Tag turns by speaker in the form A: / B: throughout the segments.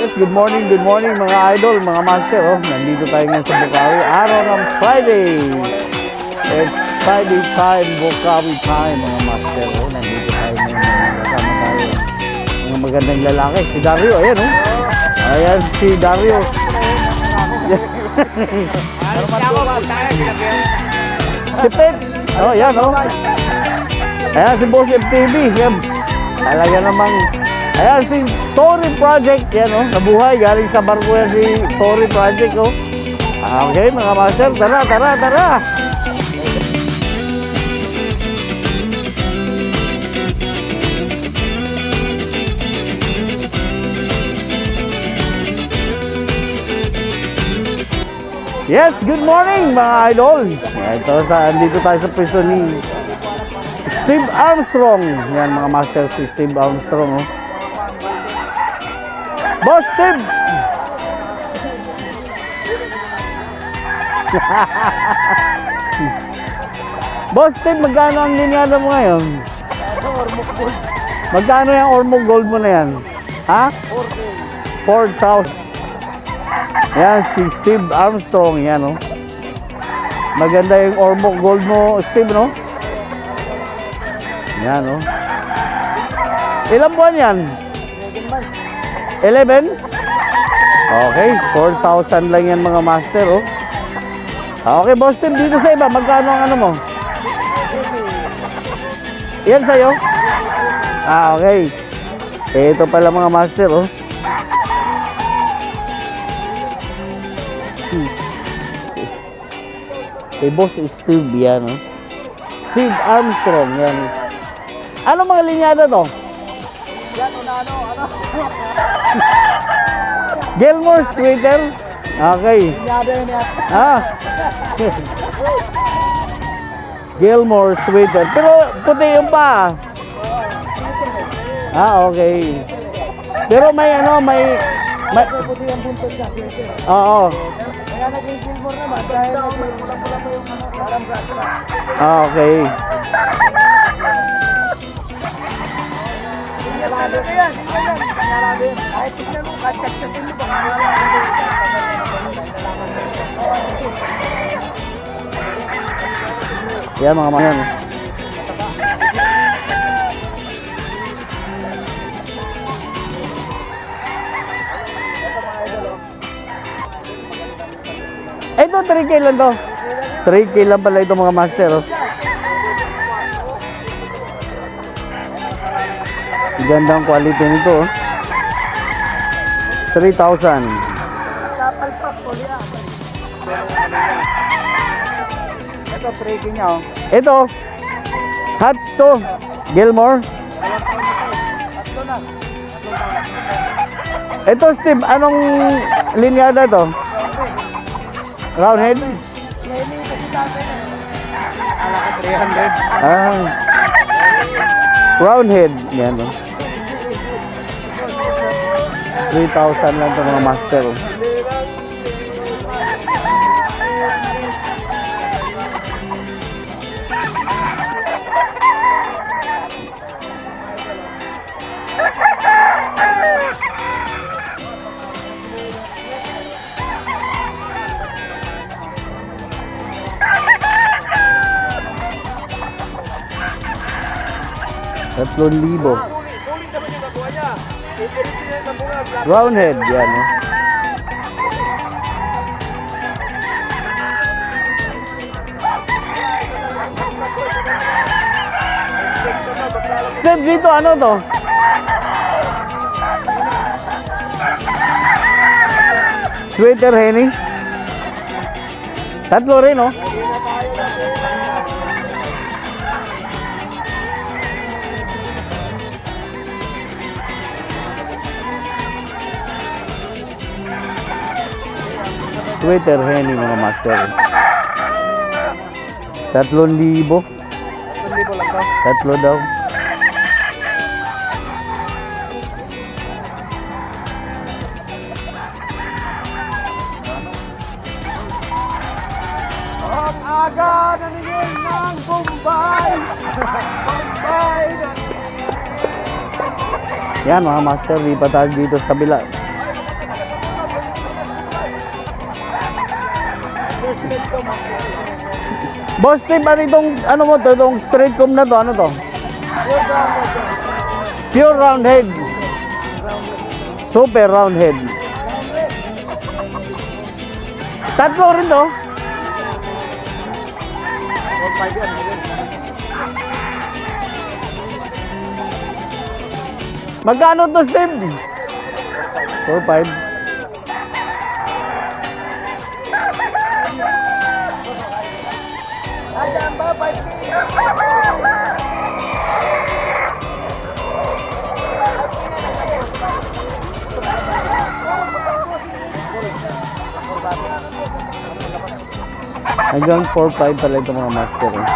A: Yes, good morning, good morning mga idol, mga master. Oh, nandito tayo ngayon sa Bukawi. Araw ng Friday. It's Friday time, Bukawi time, mga master. Oh, nandito tayo ngayon. Kasama tayo. Mga magandang lalaki. Si Dario, ayan oh. Ayan si Dario. si Pep. Oh, yan oh. Ayan si Boss FTV. Yan. Talaga namang Ayan si Story Project, yan oh, nabuhay, galing sa barko yan si Story Project oh. Ah, Okay mga master, tara, tara, tara. Yes, good morning mga idol. Ito sa andito tayo sa pwesto ni Steve Armstrong. Yan mga master si Steve Armstrong oh. Boss Steve! Boss Steve, magkano ang linyada mo ngayon? Magkano yung Ormo Gold mo na yan? Ha? 4,000. Yan, si Steve Armstrong. Yan, oh. Maganda yung Ormo Gold mo, Steve, no? Yan, oh. Ilang buwan yan? 11? Okay, 4,000 lang yan mga master, oh. Okay, boss Tim, dito sa iba, magkano ang ano mo? Yan sa'yo? Ah, okay. Eh, ito pala mga master, oh. Hmm. Eh, boss Steve yan, oh. Steve Armstrong, yan. Ano mga linyada to? Gilmore Sweater? Okay. Ah. Gilmore Sweater. Pero puti yung pa. Ah, okay. Pero may ano, may... may
B: Puti ang buntot niya, sweater.
A: Oo.
B: Kaya naging silver naman dahil naging pula-pula pa yung ano, parang braso na.
A: Ah, okay.
B: Sinyalado ko yan, sinyalado. Yan. Kahit tignan mo, kahit kaskasin mo, baka nalala
A: Yan mga mga yan. Ito, 3K lang to. 3K lang pala ito mga master. Oh. Ganda ang quality nito. Oh. 3,000.
B: Kapalpak ko yan. Ito, breaking niya oh.
A: Ito, hats to. Gilmore. Ito, Steve, anong linyada to? Roundhead?
B: Ngayon yung kasi dati na. Ala ko 300.
A: Ah. Roundhead. Yan, oh. 3,000 lang ito mga master. oh. Tatlong libo.
B: Black.
A: Roundhead, yan. Oh. Step dito, ano to? Sweater, Henny? Tatlo rin, oh. Sweater, Henny, mga master. Tatlong libo.
B: Hindi ko lang to.
A: Tatlo daw.
B: Ang aga naningil ng Bombay. Bombay na
A: Yan mga master, lipat tayo dito sa kabila. Boss Steve, ano itong, ano mo to, itong straight comb na to, ano to? Pure round head. Super round head. Tatlo rin to. Magkano to, Steve? 4-5. Hanggang 4-5 pala ito mga master. Eh.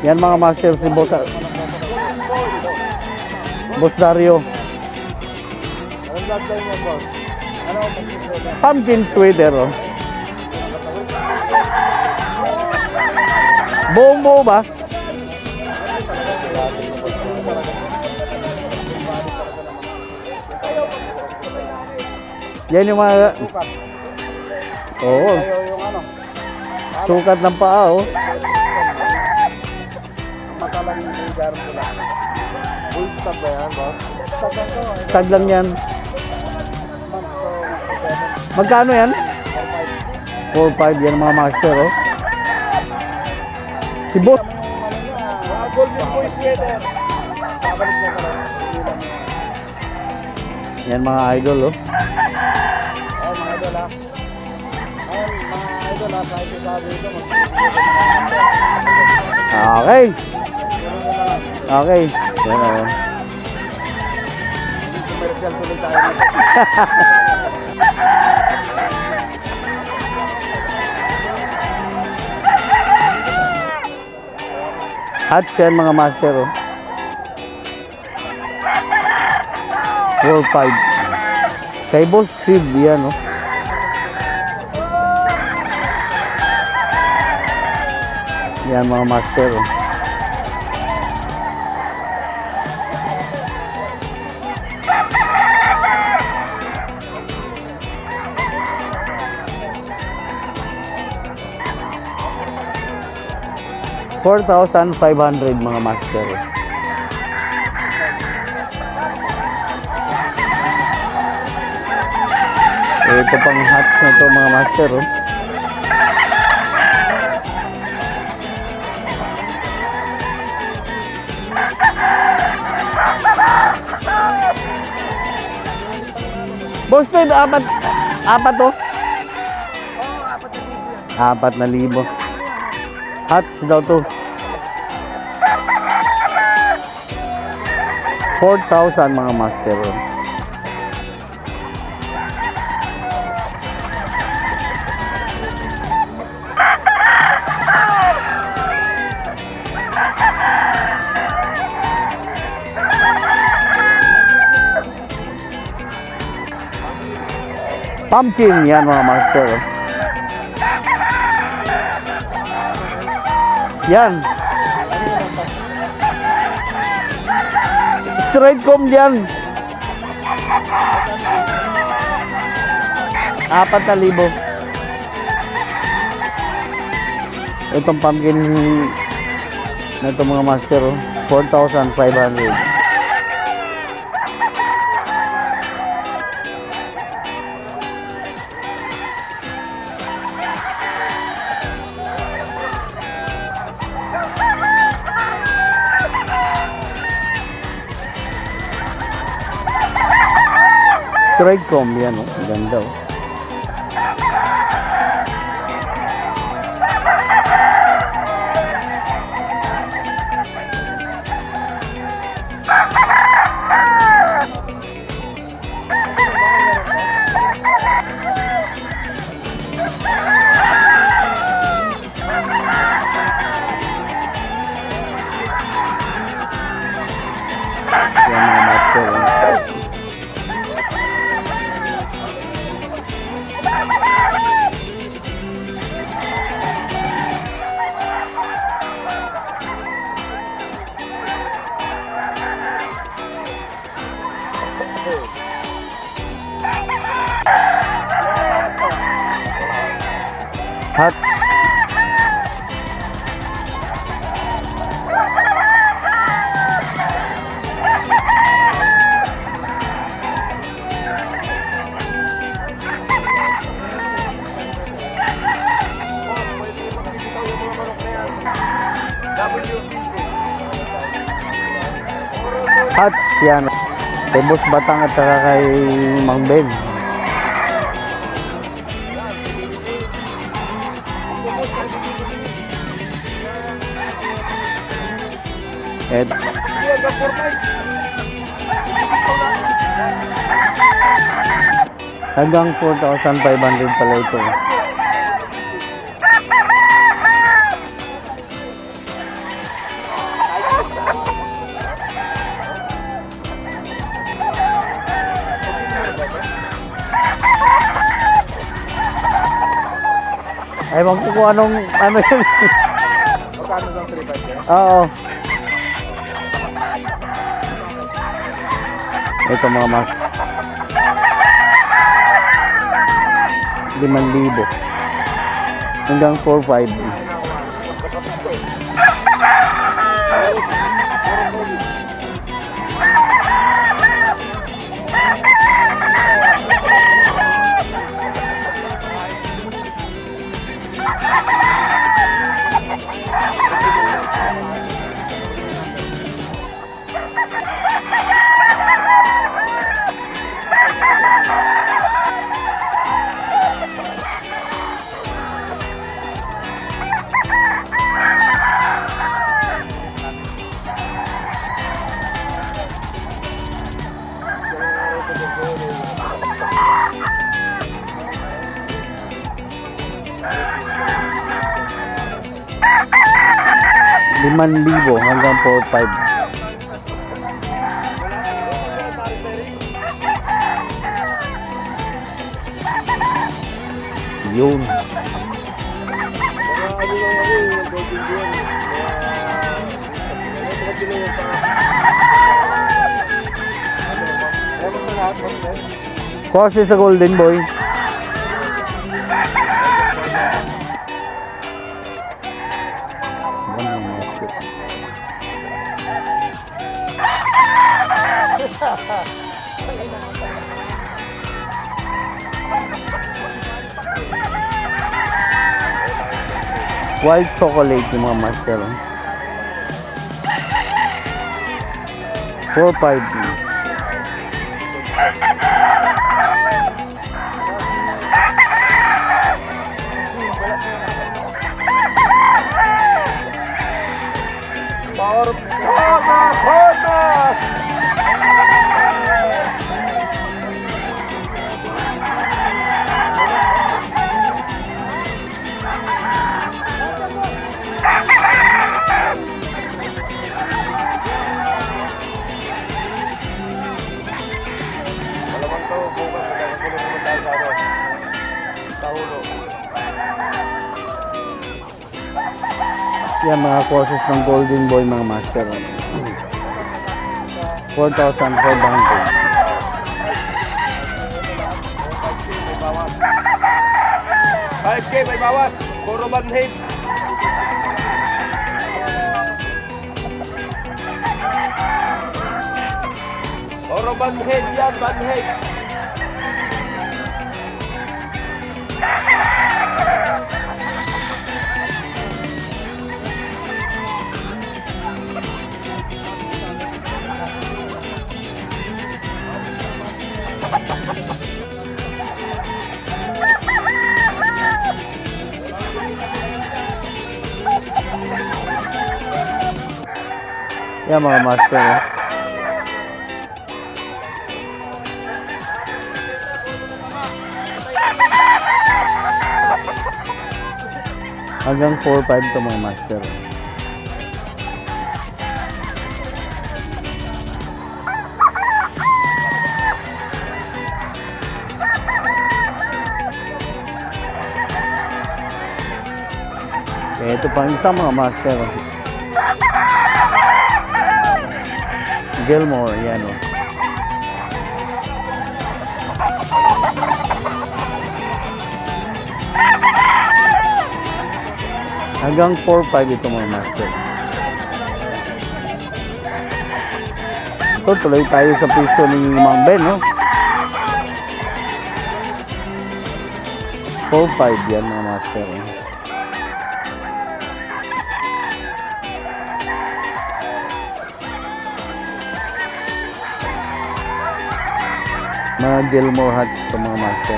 A: Yan mga master si Boss, Boss Dario. Pumpkin sweater. Oh. Buong buo ba? Yan yung mga...
B: Sukat.
A: Oo,
B: yung ano.
A: sukat ng paa oh.
B: Matalang yung lugar. Full stop ba yan, boss? To. eh.
A: Tag lang yan. Magkano yan?
B: 4-5.
A: 4-5 yan mga master oh. Si Boss.
B: Golden boy sweater.
A: Yan mga idol oh.
B: Mga idol ha. Kahit yung sabi ito, mag-
A: Okay. Okay. Yan oh.
B: Commercial.
A: At yan mga master oh. 4-5. Kay Boss yan oh. Yan mga master. Four thousand five hundred mga master. oh. Ito pang hats na to mga master. Oh. Boss Ted, apat, apat to?
B: Oo, apat na libo.
A: Apat na libo. Hats daw to. 4,000 mga master. Pumpkin yan mga master. Yan. Straight comb yan. Apat na libo. Itong pumpkin na itong mga master, oh, 4,500. Straight comb yan, Ganda, oh. Master. oh. Yan. Kay Boss Batang at saka kay Mang Ben. Et, hanggang 4,500 pala ito. Ewan ko kung anong, ano yun.
B: Magkano bang 3.5
A: Oo. Ito mga mas. 5,000. Hanggang 4.5. 5,000 hanggang 4,500. yun Course is a golden boy White chocolate yung mga master. 4-5. Yan mga courses ng Golden Boy mga master. 4,500.
B: 5K may bawas. Puro banhid. Puro banhid yan, banhid.
A: Yan mga master. oh. Hanggang 4-5 to mga master. Ito pa isa mga master. Gilmore, yan o. Hanggang 4-5 ito mga master. Ito, tuloy tayo sa piso ni Mang Ben, no? 4-5 yan mga master. eh. Mga Gilmore hats to mga master.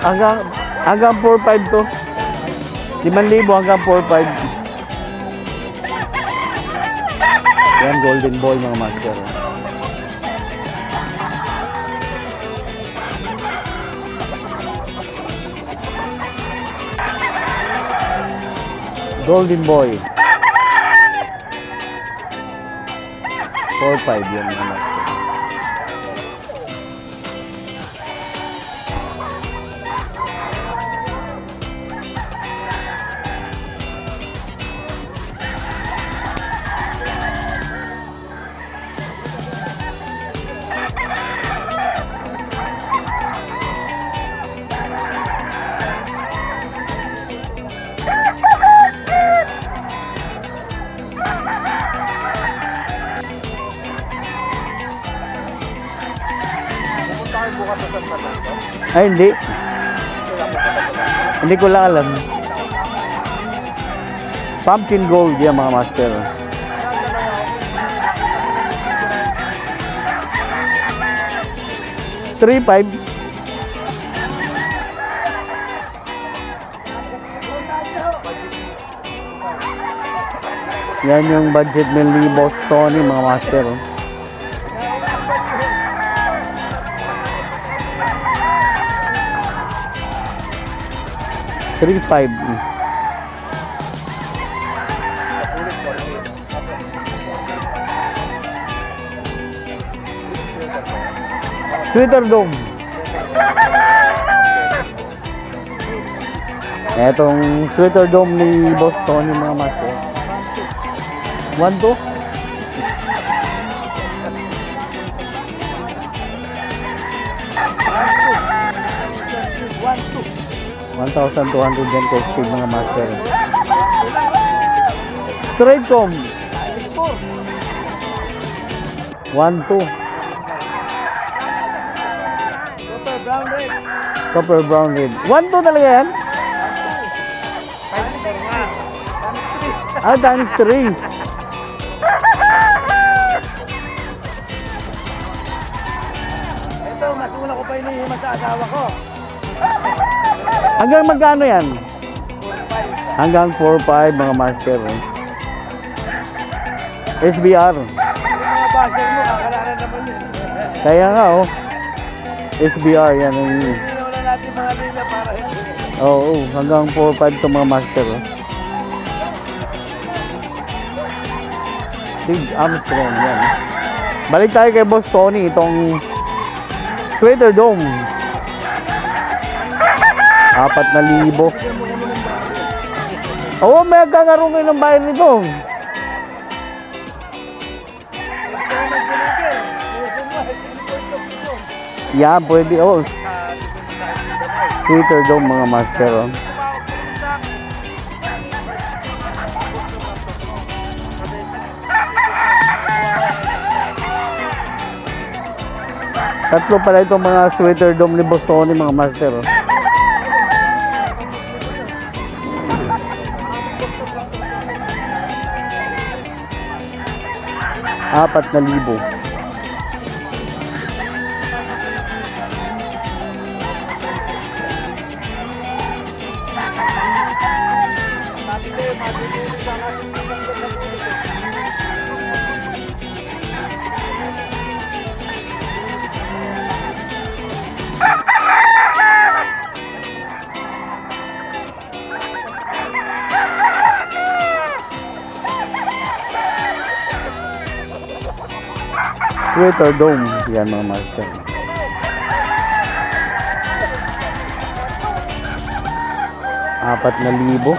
A: Hanggang hanggang 4.5 to. 5,000 hanggang 4.5. Yan, golden ball mga master. Golden boy. 4.5 yan mga master. Ay, hindi. Hindi ko lang alam. Pumpkin gold yan mga master. Three five. Yan yung budget meal ni Boss Tony mga master. 3.5. Sweater dog. Etong sweater dome ni Boston yung mga master.
B: 1 2
A: 1,200 yan ko speed mga master. Straight com.
B: Four.
A: 1 2.
B: Super brown red.
A: Copper brown red. 1 2 talaga yan? Ah, times 3. Hanggang magkano yan? Hanggang 4-5 mga master. eh. SBR. Kaya nga oh. SBR yan.
B: para hindi.
A: Oo, hanggang 4-5 to mga master. oh. Big Armstrong yan. Balik tayo kay Boss Tony, itong Sweater Dome. Apat na libo. Oo, may kakaroon kayo ng bayan nito. Yan, pwede. Oh. Sweater Dome mga master. Oh. Tatlo pala itong mga Sweater Dome ni Boss Tony mga master. Oh. Apat na libo. Sweater Dome. Yan mga master. Apat na libo.